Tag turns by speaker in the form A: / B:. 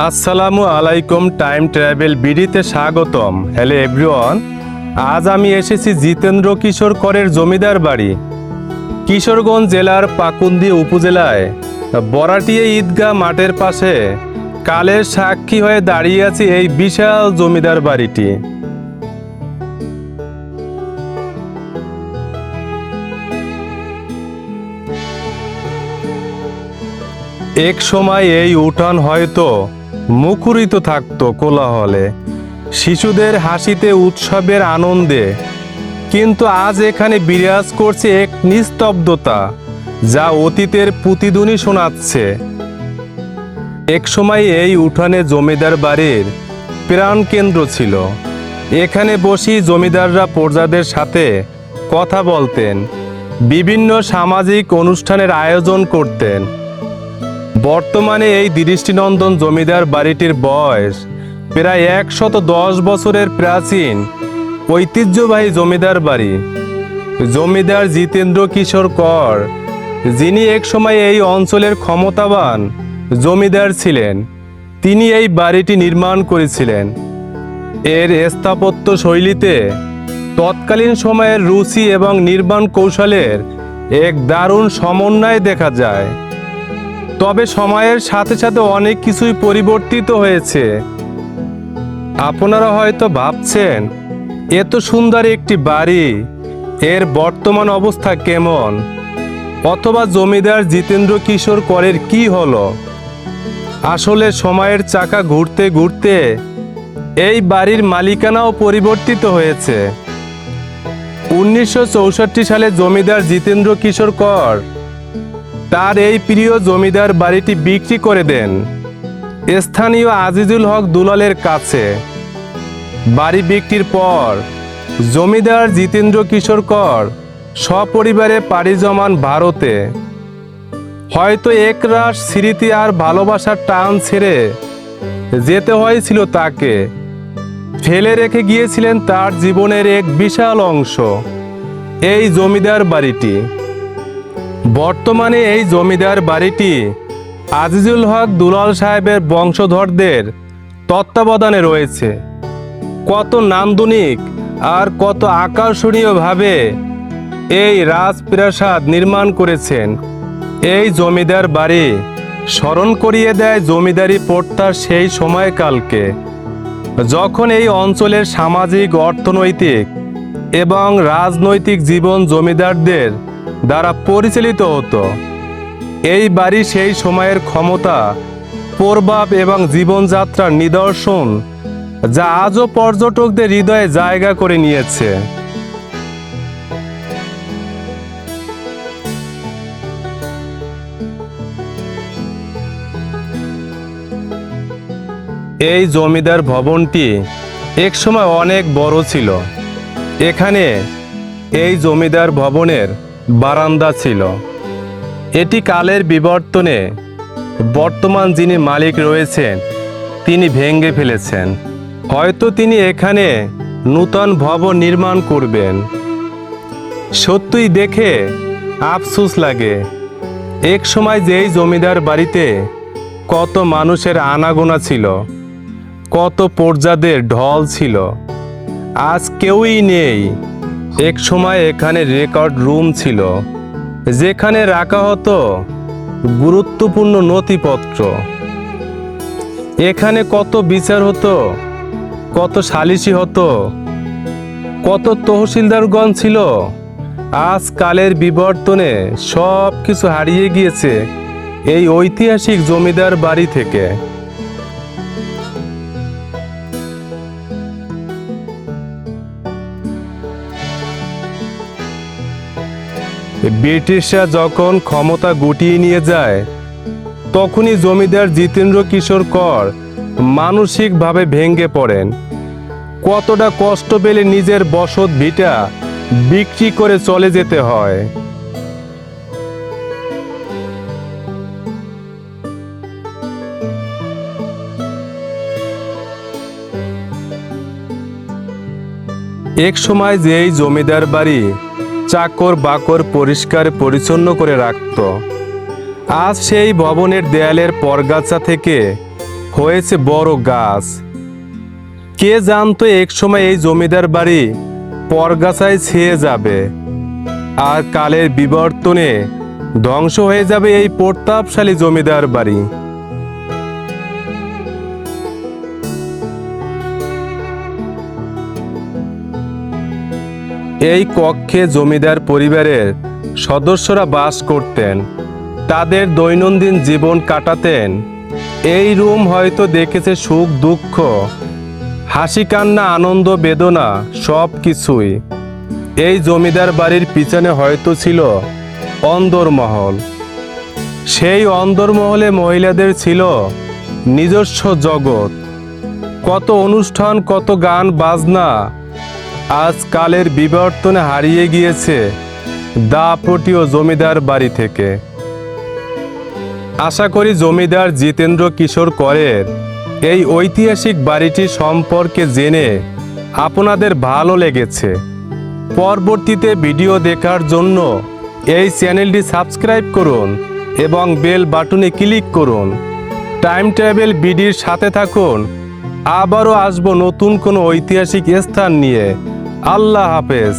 A: আসসালামু আলাইকুম, time travel বিডিতে স্বাগতম। হ্যালো এভরিওয়ান, আজ আমি এসেছি জিতেন্দ্র কিশোর করের জমিদার বাড়ি, কিশোরগঞ্জ জেলার পাকুন্দি উপজেলায়। বরাটিয়া ঈদগাহ মাঠের পাশে, কালের সাক্ষী হয়ে দাঁড়িয়ে আছে এই বিশাল জমিদার বাড়িটি। এক সময় এই উঠান হয়তো মুখরিত থাকত কোলাহলে। শিশুদের হাসিতে, উৎসবের আনন্দে। কিন্তু আজ এখানে বিরাজ করছে এক নিস্তব্ধতা, যা অতীতের প্রতিধ্বনি শোনাচ্ছে। এক সময় এই উঠানে জমিদার বাড়ির প্রাণকেন্দ্র ছিল। এখানে বসি জমিদাররা প্রজাদের সাথে কথা বলতেন, বিভিন্ন সামাজিক অনুষ্ঠানের আয়োজন করতেন। বর্তমানে এই দৃষ্টিনন্দন জমিদার বাড়িটির বয়স প্রায় একশত দশ বছরের প্রাচীন ঐতিহ্যবাহী জমিদার বাড়ি। জমিদার জিতেন্দ্র কিশোর কর, যিনি এক সময় এই অঞ্চলের ক্ষমতাবান জমিদার ছিলেন, তিনি এই বাড়িটি নির্মাণ করেছিলেন। এর স্থাপত্য শৈলীতে তৎকালীন সময়ের রুচি এবং নির্মাণ কৌশলের এক দারুণ সমন্বয় দেখা যায়। তবে সময়ের সাথে সাথে অনেক কিছুই পরিবর্তিত হয়েছে। আপনারা হয়তো ভাবছেন এত সুন্দর একটি বাড়ি। এর বর্তমান অবস্থা কেমন? অথবা জমিদার জিতেন্দ্র কিশোর করের কি হলো? আসলে সময়ের চাকা ঘুরতে ঘুরতে এই বাড়ির মালিকানাও পরিবর্তিত হয়েছে। উনিশশো চৌষট্টি সালে জমিদার জিতেন্দ্র কিশোর কর তার এই প্রিয় জমিদার বাড়িটি বিক্রি করে দেন। স্থানীয় আজিজুল হক দুলালের কাছে। বাড়ি বিক্রির পর জমিদার জিতেন্দ্র কিশোর কর সপরিবারে পাড়ি জমান ভারতে। হয়তো একরাশ স্মৃতি আর ভালোবাসার টান ছেড়ে যেতে হয়েছিল তাকে। ফেলে রেখে গিয়েছিলেন তার জীবনের এক বিশাল অংশ, এই জমিদার বাড়িটি। বর্তমানে এই জমিদার বাড়িটি আজিজুল হক দুলাল সাহেবের বংশধরদের তত্ত্বাবধানে রয়েছে। কত নান্দনিক আর কত আকর্ষণীয়ভাবে এই রাজপ্রাসাদ নির্মাণ করেছেন। এই জমিদার বাড়ি স্মরণ করিয়ে দেয় জমিদারি প্রথার সেই সময়কালকে, যখন এই অঞ্চলের সামাজিক, অর্থনৈতিক এবং রাজনৈতিক জীবন জমিদারদের দ্বারা পরিচালিত হতো। এই বাড়ি সেই সময়ের ক্ষমতা, প্রভাব এবং জীবনযাত্রার নিদর্শন যা আজও পর্যটকদের হৃদয়ে জায়গা করে নিয়েছে। এই জমিদার ভবনটি একসময় অনেক বড় ছিল। এখানে এই জমিদার ভবনের বারান্দা ছিল। এটি কালের বিবর্তনে বর্তমান যিনি মালিক রয়েছেন, তিনি ভেঙে ফেলেছেন। হয়তো তিনি এখানে নূতন ভবন নির্মাণ করবেন। সত্যিই দেখে আফসুস লাগে। এক সময় যেই জমিদার বাড়িতে কত মানুষের আনাগোনা ছিল, কত পর্যাদের ঢল ছিল, আজ কেউই নেই। এক সময় এখানে রেকর্ড রুম ছিল, যেখানে রাখা হতো গুরুত্বপূর্ণ নথিপত্র। এখানে কত বিচার হতো, কত সালিশি হতো, কত তহসিলদারগণ ছিল আজকালের বিবর্তনে সব কিছু হারিয়ে গিয়েছে এই ঐতিহাসিক জমিদার বাড়ি থেকে। ব্রিটিশরা যখন ক্ষমতা গুটিয়ে নিয়ে যায়, তখনই জমিদার জিতেন্দ্র কিশোর কর মানসিকভাবে ভেঙে পড়েন। কতটা কষ্ট পেলে নিজের বসত ভিটা বিক্রি করে চলে যেতে হয়। এক সময় যে এই জমিদার বাড়ি চাকর বাকর পরিষ্কার পরিচ্ছন্ন করে রাখত। আজ সেই ভবনের দেয়ালের পরগাছা থেকে হয়েছে বড় গাছ। কে জানতো এক সময় এই জমিদার বাড়ি পরগাছায় ছেয়ে যাবে। আর কালের বিবর্তনে ধ্বংস হয়ে যাবে এই প্রতাপশালী জমিদার বাড়ি। এই কক্ষে জমিদার পরিবারের সদস্যরা বাস করতেন। তাদের দৈনন্দিন জীবন কাটাতেন। এই রুম হয়তো দেখেছে সুখ, দুঃখ হাসি কান্না আনন্দ, বেদনা, সব কিছুই। এই জমিদার বাড়ির পিছনে হয়তো ছিল অন্দরমহল। সেই অন্দরমহলে মহিলাদের ছিল নিজস্ব জগৎ। কত অনুষ্ঠান, কত গান, বাজনা আজকালের বিবর্তনে হারিয়ে গিয়েছে দাপটীয় জমিদার বাড়ি থেকে। আশা করি জমিদার জিতেন্দ্র কিশোর করের এই ঐতিহাসিক বাড়িটি সম্পর্কে জেনে আপনাদের ভালো লেগেছে। পরবর্তীতে ভিডিও দেখার জন্য এই চ্যানেলটি সাবস্ক্রাইব করুন এবং বেল বাটনে ক্লিক করুন। টাইম ট্রাভেল বিডির সাথে থাকুন। আবারও আসব নতুন কোনো ঐতিহাসিক স্থান নিয়ে। আল্লাহ হাফেজ।